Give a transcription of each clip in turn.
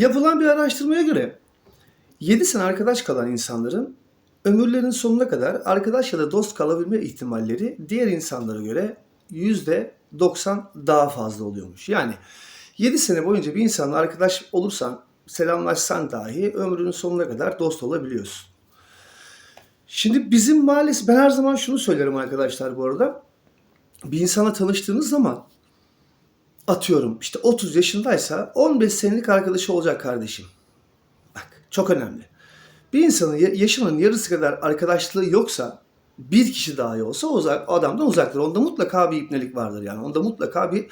Yapılan bir araştırmaya göre 7 sene arkadaş kalan insanların ömürlerinin sonuna kadar arkadaş ya da dost kalabilme ihtimalleri diğer insanlara göre %90 daha fazla oluyormuş. Yani 7 sene boyunca bir insanla arkadaş olursan, selamlaşsan dahi ömrünün sonuna kadar dost olabiliyorsun. Şimdi bizim maalesef ben her zaman şunu söylerim arkadaşlar bu arada. Bir insana tanıştığınız zaman atıyorum işte 30 yaşındaysa 15 senelik arkadaşı olacak kardeşim. Bak çok önemli. Bir insanın ya- yaşının yarısı kadar arkadaşlığı yoksa bir kişi dahi olsa o adamdan uzaktır. Onda mutlaka bir ipnelik vardır yani. Onda mutlaka bir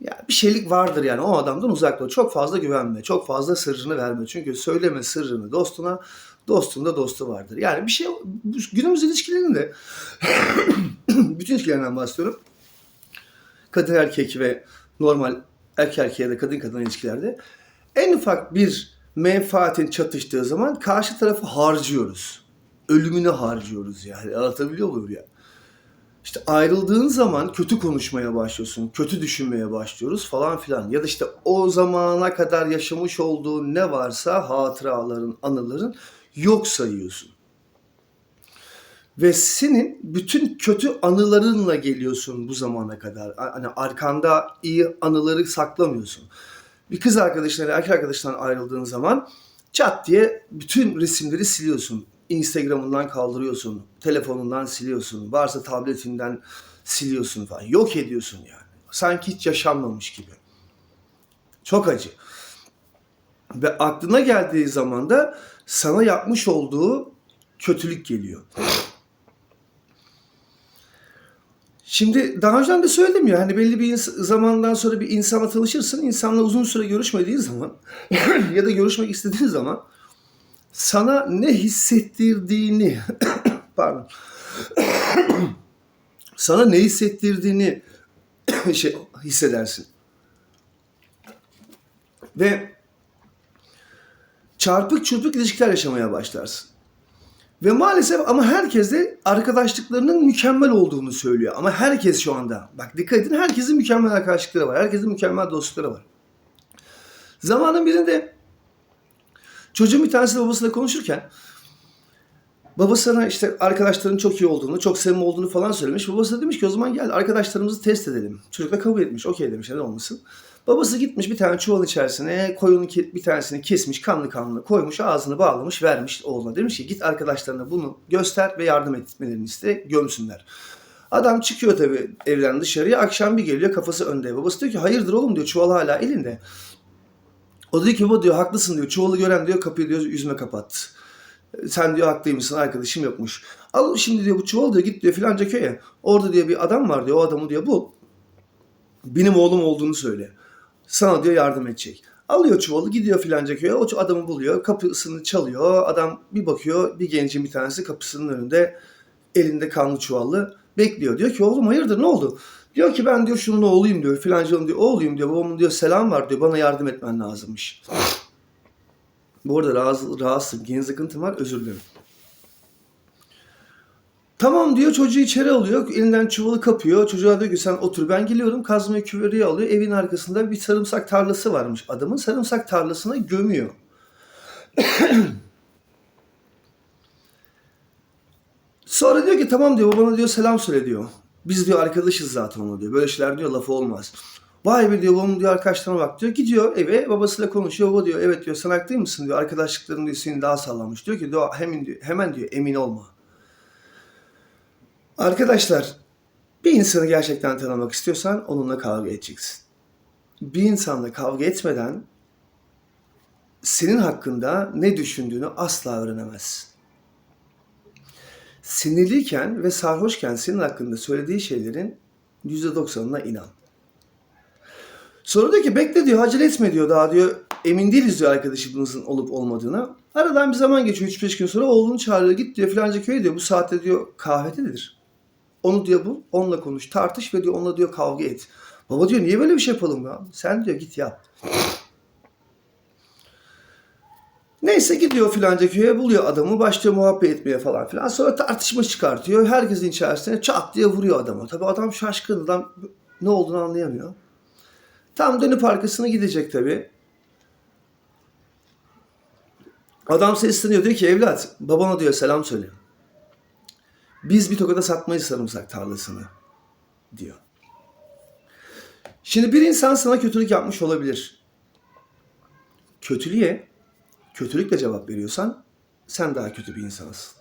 ya bir şeylik vardır yani. O adamdan uzak. Çok fazla güvenme. Çok fazla sırrını verme. Çünkü söyleme sırrını dostuna. Dostun da dostu vardır. Yani bir şey günümüz ilişkilerinde bütün ilişkilerinden bahsediyorum. Kadın erkek ve normal erkek erkeğe de kadın kadın ilişkilerde en ufak bir menfaatin çatıştığı zaman karşı tarafı harcıyoruz. Ölümünü harcıyoruz yani. Anlatabiliyor muyum ya? İşte ayrıldığın zaman kötü konuşmaya başlıyorsun, kötü düşünmeye başlıyoruz falan filan. Ya da işte o zamana kadar yaşamış olduğun ne varsa hatıraların, anıların yok sayıyorsun. Ve senin bütün kötü anılarınla geliyorsun bu zamana kadar. Hani arkanda iyi anıları saklamıyorsun. Bir kız arkadaşından, erkek arkadaşından ayrıldığın zaman çat diye bütün resimleri siliyorsun. Instagram'ından kaldırıyorsun, telefonundan siliyorsun, varsa tabletinden siliyorsun falan. Yok ediyorsun yani. Sanki hiç yaşanmamış gibi. Çok acı. Ve aklına geldiği zaman da sana yapmış olduğu kötülük geliyor. Şimdi daha önceden de söyledim ya hani belli bir zamandan sonra bir insanla tanışırsın. İnsanla uzun süre görüşmediğin zaman ya da görüşmek istediğin zaman sana ne hissettirdiğini pardon sana ne hissettirdiğini şey hissedersin. Ve çarpık çırpık ilişkiler yaşamaya başlarsın. Ve maalesef ama herkes de arkadaşlıklarının mükemmel olduğunu söylüyor. Ama herkes şu anda, bak dikkat edin herkesin mükemmel arkadaşlıkları var. Herkesin mükemmel dostlukları var. Zamanın birinde çocuğun bir tanesi babasıyla konuşurken babasına işte arkadaşların çok iyi olduğunu, çok samimi olduğunu falan söylemiş. Babası da demiş ki o zaman gel arkadaşlarımızı test edelim. Çocuk da kabul etmiş. Okey demiş neden olmasın. Babası gitmiş bir tane çuval içerisine koyunun bir tanesini kesmiş kanlı kanlı koymuş ağzını bağlamış vermiş oğluna. Demiş ki git arkadaşlarına bunu göster ve yardım etmelerini iste gömsünler. Adam çıkıyor tabii evden dışarıya akşam bir geliyor kafası önde. Babası diyor ki hayırdır oğlum diyor çuval hala elinde. O diyor ki baba diyor haklısın diyor çuvalı gören diyor kapıyı diyor yüzüme kapattı. Sen diyor haklıymışsın arkadaşım yokmuş. Al şimdi diyor bu çuval diyor git diyor filanca köye. Orada diyor bir adam var diyor o adamı diyor bul. Benim oğlum olduğunu söyle. Sana diyor yardım edecek. Alıyor çuvalı gidiyor filanca köye. O adamı buluyor. Kapısını çalıyor. Adam bir bakıyor bir gencin bir tanesi kapısının önünde elinde kanlı çuvallı bekliyor. Diyor ki oğlum hayırdır ne oldu? Diyor ki ben diyor şunun oğluyum diyor. Filancanın diyor oğluyum diyor. Babamın diyor selam var diyor. Bana yardım etmen lazımmış. Bu arada rahatsız, rahatsızım. Gen sıkıntım var. Özür dilerim. Tamam diyor çocuğu içeri alıyor. Elinden çuvalı kapıyor. Çocuğa diyor ki sen otur ben geliyorum. Kazmayı küveriye alıyor. Evin arkasında bir sarımsak tarlası varmış. Adamın sarımsak tarlasına gömüyor. Sonra diyor ki tamam diyor babana diyor selam söyle diyor. Biz diyor arkadaşız zaten ona diyor. Böyle şeyler diyor lafı olmaz. Vay be diyor babam diyor arkadaşlarına bak diyor. Gidiyor eve babasıyla konuşuyor. Baba diyor evet diyor sen haklı mısın diyor. Arkadaşlıkların diyor seni daha sağlamış. Diyor ki diyor, hemen diyor, hemen diyor emin olma. Arkadaşlar bir insanı gerçekten tanımak istiyorsan onunla kavga edeceksin. Bir insanla kavga etmeden senin hakkında ne düşündüğünü asla öğrenemezsin. Sinirliyken ve sarhoşken senin hakkında söylediği şeylerin %90'ına inan. Sonra diyor ki bekle diyor acele etme diyor daha diyor emin değiliz diyor arkadaşımızın olup olmadığına. Aradan bir zaman geçiyor 3-5 gün sonra oğlunu çağırıyor git diyor filanca köye diyor bu saatte diyor kahvededir. Onu diyor bul onunla konuş tartış ve diyor onunla diyor kavga et. Baba diyor niye böyle bir şey yapalım ya? Sen diyor git yap. Neyse gidiyor filanca köye buluyor adamı başlıyor muhabbet etmeye falan filan. Sonra tartışma çıkartıyor. Herkesin içerisine çat diye vuruyor adama. Tabii adam şaşkın adam ne olduğunu anlayamıyor. Tam dönüp arkasına gidecek tabii. Adam sesleniyor diyor ki evlat babana diyor selam söyle. Biz bir tokada satmayız sarımsak tarlasını diyor. Şimdi bir insan sana kötülük yapmış olabilir. Kötülüğe kötülükle cevap veriyorsan sen daha kötü bir insansın.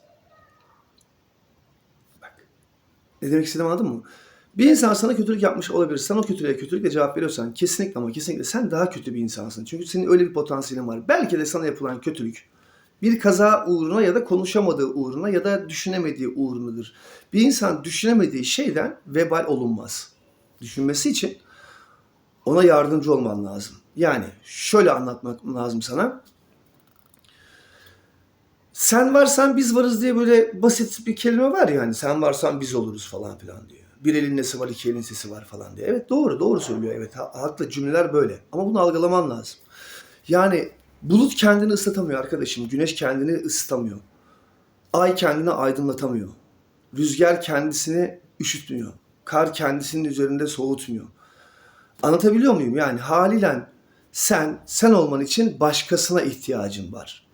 Bak. Ne demek istediğimi anladın mı? Bir insan sana kötülük yapmış olabilir. Sen o kötülüğe kötülükle cevap veriyorsan kesinlikle ama kesinlikle sen daha kötü bir insansın. Çünkü senin öyle bir potansiyelin var. Belki de sana yapılan kötülük bir kaza uğruna ya da konuşamadığı uğruna ya da düşünemediği uğrunadır. Bir insan düşünemediği şeyden vebal olunmaz. Düşünmesi için ona yardımcı olman lazım. Yani şöyle anlatmak lazım sana. Sen varsan biz varız diye böyle basit bir kelime var ya hani sen varsan biz oluruz falan filan diyor. Bir elin nesi var iki elin sesi var falan diye. Evet doğru doğru söylüyor evet ha- haklı cümleler böyle. Ama bunu algılaman lazım. Yani bulut kendini ıslatamıyor arkadaşım. Güneş kendini ısıtamıyor. Ay kendini aydınlatamıyor. Rüzgar kendisini üşütmüyor. Kar kendisinin üzerinde soğutmuyor. Anlatabiliyor muyum? Yani haliyle sen, sen olman için başkasına ihtiyacın var.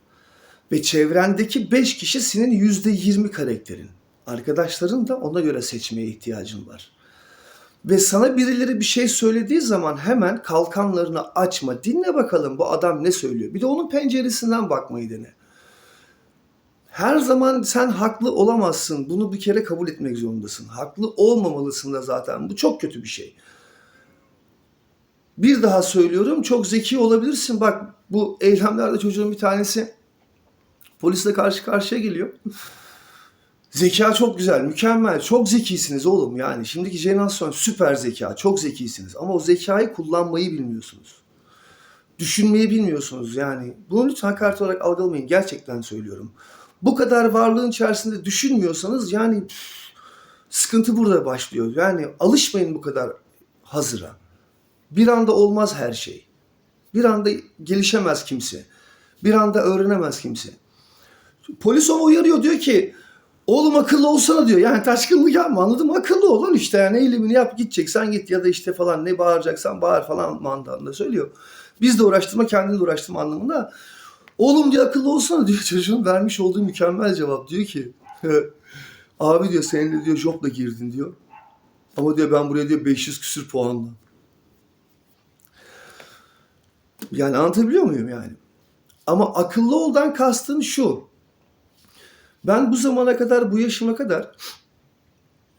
Ve çevrendeki 5 kişi senin %20 karakterin. Arkadaşların da ona göre seçmeye ihtiyacın var. Ve sana birileri bir şey söylediği zaman hemen kalkanlarını açma. Dinle bakalım bu adam ne söylüyor. Bir de onun penceresinden bakmayı dene. Her zaman sen haklı olamazsın. Bunu bir kere kabul etmek zorundasın. Haklı olmamalısın da zaten. Bu çok kötü bir şey. Bir daha söylüyorum çok zeki olabilirsin. Bak bu eylemlerde çocuğun bir tanesi polisle karşı karşıya geliyor. Zeka çok güzel, mükemmel, çok zekisiniz oğlum yani. Şimdiki jenerasyon süper zeka, çok zekisiniz. Ama o zekayı kullanmayı bilmiyorsunuz. Düşünmeyi bilmiyorsunuz yani. Bunu lütfen hakaret olarak algılamayın. Gerçekten söylüyorum. Bu kadar varlığın içerisinde düşünmüyorsanız yani sıkıntı burada başlıyor. Yani alışmayın bu kadar hazıra. Bir anda olmaz her şey. Bir anda gelişemez kimse. Bir anda öğrenemez kimse. Polis onu uyarıyor diyor ki oğlum akıllı olsana diyor. Yani taşkınlık yapma anladın mı? Akıllı ol lan işte yani eylemini yap gideceksen git ya da işte falan ne bağıracaksan bağır falan mandalında söylüyor. Biz de uğraştırma kendini de uğraştırma anlamında. Oğlum diyor akıllı olsana diyor çocuğun vermiş olduğu mükemmel cevap diyor ki abi diyor seninle diyor jobla girdin diyor. Ama diyor ben buraya diyor 500 küsür puanla. Yani anlatabiliyor muyum yani? Ama akıllı oldan kastım şu. Ben bu zamana kadar, bu yaşıma kadar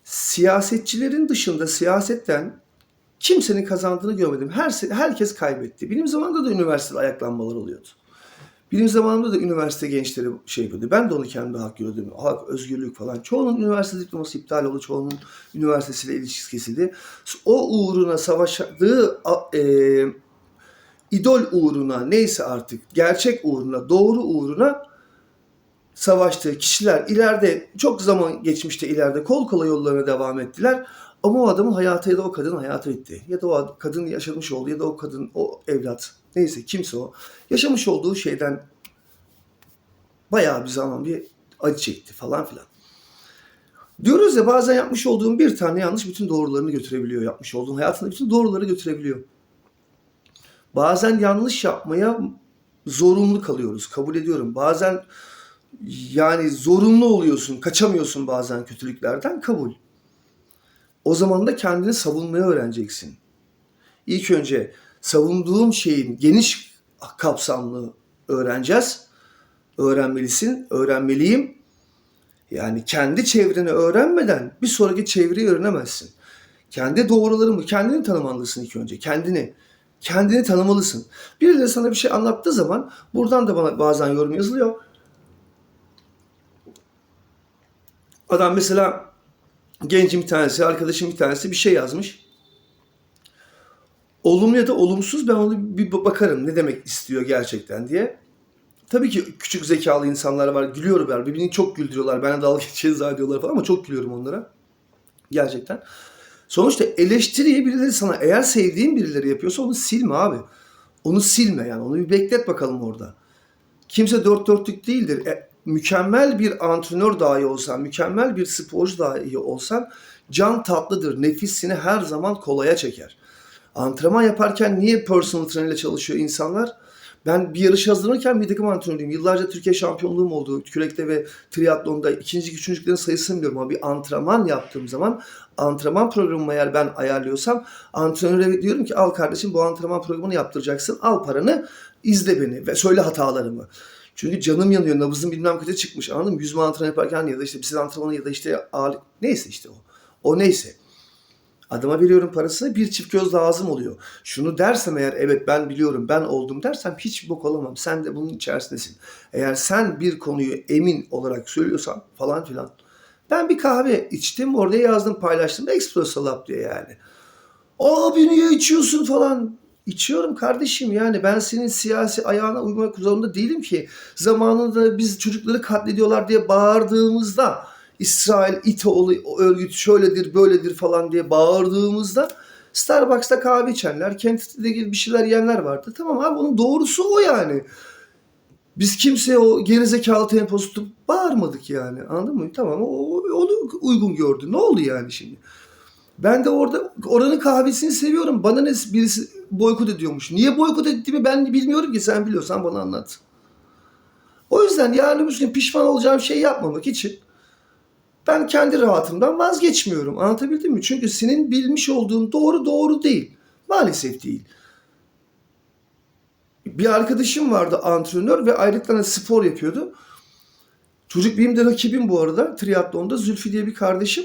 siyasetçilerin dışında siyasetten kimsenin kazandığını görmedim. Her herkes kaybetti. Benim zamanımda da üniversitede ayaklanmalar oluyordu. Benim zamanımda da üniversite gençleri şey yapıyordu. Ben de onu kendi hak görüyordum. Hak, özgürlük falan. Çoğunun üniversite diploması iptal oldu. Çoğunun üniversitesiyle ilişkisi kesildi. O uğruna savaştığı e, idol uğruna neyse artık gerçek uğruna, doğru uğruna savaştığı kişiler ileride çok zaman geçmişte ileride kol kola yollarına devam ettiler. Ama o adamın hayatı ya da o kadın hayatı bitti. Ya da o kadın yaşamış olduğu ya da o kadın, o evlat neyse kimse o yaşamış olduğu şeyden bayağı bir zaman bir acı çekti falan filan. Diyoruz ya bazen yapmış olduğun bir tane yanlış bütün doğrularını götürebiliyor. Yapmış olduğun hayatında bütün doğruları götürebiliyor. Bazen yanlış yapmaya zorunlu kalıyoruz. Kabul ediyorum. Bazen yani zorunlu oluyorsun. Kaçamıyorsun bazen kötülüklerden. Kabul. O zaman da kendini savunmayı öğreneceksin. İlk önce savunduğum şeyin geniş kapsamlı öğreneceğiz. Öğrenmelisin, öğrenmeliyim. Yani kendi çevreni öğrenmeden bir sonraki çevreyi öğrenemezsin. Kendi doğrularımı, kendini tanımalısın ilk önce. Kendini kendini tanımalısın. Birileri sana bir şey anlattığı zaman buradan da bana bazen yorum yazılıyor. Adam mesela gencin bir tanesi, arkadaşım bir tanesi bir şey yazmış. Olumlu ya da olumsuz ben onu bir bakarım ne demek istiyor gerçekten diye. Tabii ki küçük zekalı insanlar var. Gülüyorlar. Birbirini çok güldürüyorlar. Bana dalga geçeceğiz zannediyorlar falan ama çok gülüyorum onlara. Gerçekten. Sonuçta eleştiriyi birileri sana eğer sevdiğin birileri yapıyorsa onu silme abi. Onu silme yani. Onu bir beklet bakalım orada. Kimse dört dörtlük değildir. E, mükemmel bir antrenör dahi olsan, mükemmel bir sporcu dahi olsan can tatlıdır. Nefis her zaman kolaya çeker. Antrenman yaparken niye personal trainer ile çalışıyor insanlar? Ben bir yarış hazırlanırken bir takım antrenörüyüm. Yıllarca Türkiye şampiyonluğum oldu. Kürekte ve triatlonda ikinci üçüncülüklerin sayısını bilmiyorum ama bir antrenman yaptığım zaman antrenman programımı eğer ben ayarlıyorsam antrenöre diyorum ki al kardeşim bu antrenman programını yaptıracaksın. Al paranı izle beni ve söyle hatalarımı. Çünkü canım yanıyor. Nabızım bilmem kaça çıkmış. Anladın mı? Yüzme antrenman yaparken ya da işte bisiklet antrenmanı ya da işte ağırlık. Neyse işte o. O neyse. Adama veriyorum parasını bir çift göz lazım oluyor. Şunu dersem eğer evet ben biliyorum ben oldum dersem hiç bok olamam. Sen de bunun içerisindesin. Eğer sen bir konuyu emin olarak söylüyorsan falan filan. Ben bir kahve içtim orada yazdım paylaştım. Espresso lab diye yani. Abi niye içiyorsun falan. İçiyorum kardeşim yani ben senin siyasi ayağına uymak zorunda değilim ki. Zamanında biz çocukları katlediyorlar diye bağırdığımızda İsrail İtoğlu örgüt şöyledir böyledir falan diye bağırdığımızda Starbucks'ta kahve içenler, gibi bir şeyler yiyenler vardı. Tamam abi onun doğrusu o yani. Biz kimseye o gerizekalı temposu tutup bağırmadık yani. Anladın mı? Tamam o, onu uygun gördü. Ne oldu yani şimdi? Ben de orada oranın kahvesini seviyorum. Bana ne birisi boykot ediyormuş. Niye boykot ettiğimi ben bilmiyorum ki. Sen biliyorsan bana anlat. O yüzden yarın bir gün pişman olacağım şey yapmamak için ben kendi rahatımdan vazgeçmiyorum. Anlatabildim mi? Çünkü senin bilmiş olduğun doğru doğru değil. Maalesef değil. Bir arkadaşım vardı antrenör ve ayrıca spor yapıyordu. Çocuk benim de rakibim bu arada. Triatlonda Zülfü diye bir kardeşim.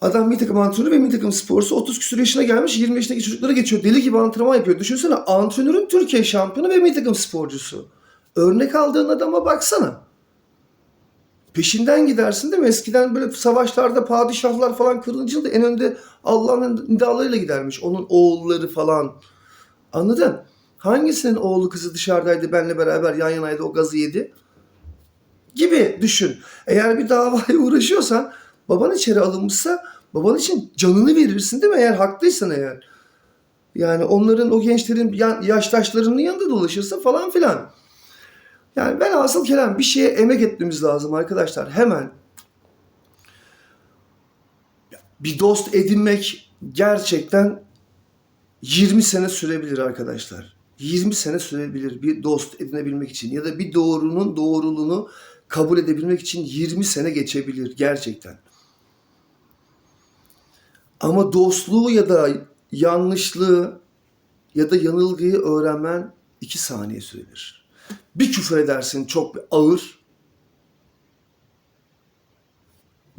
Adam bir takım antrenör ve bir takım sporcusu 30 küsur yaşına gelmiş 20 yaşındaki çocuklara geçiyor. Deli gibi antrenman yapıyor. Düşünsene antrenörün Türkiye şampiyonu ve bir takım sporcusu. Örnek aldığın adama baksana. Peşinden gidersin değil mi? Eskiden böyle savaşlarda padişahlar falan kırıncıldı. En önde Allah'ın nidalarıyla gidermiş. Onun oğulları falan. Anladın? Hangisinin oğlu kızı dışarıdaydı benle beraber yan yanaydı o gazı yedi? Gibi düşün. Eğer bir davaya uğraşıyorsan baban içeri alınmışsa baban için canını verirsin değil mi? Eğer haklıysan eğer. Yani onların o gençlerin yaştaşlarının yanında dolaşırsa falan filan. Yani ben asıl kelam bir şeye emek etmemiz lazım arkadaşlar. Hemen bir dost edinmek gerçekten 20 sene sürebilir arkadaşlar. 20 sene sürebilir bir dost edinebilmek için ya da bir doğrunun doğruluğunu kabul edebilmek için 20 sene geçebilir gerçekten. Ama dostluğu ya da yanlışlığı ya da yanılgıyı öğrenmen 2 saniye sürebilir. Bir küfür edersin çok ağır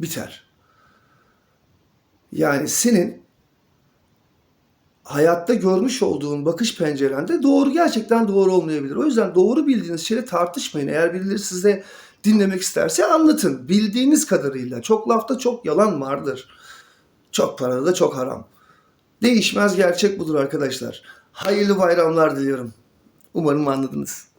biter. Yani senin hayatta görmüş olduğun bakış pencerende doğru gerçekten doğru olmayabilir. O yüzden doğru bildiğiniz şeyle tartışmayın. Eğer birileri size dinlemek isterse anlatın. Bildiğiniz kadarıyla. Çok lafta çok yalan vardır. Çok parada da çok haram. Değişmez gerçek budur arkadaşlar. Hayırlı bayramlar diliyorum. Umarım anladınız.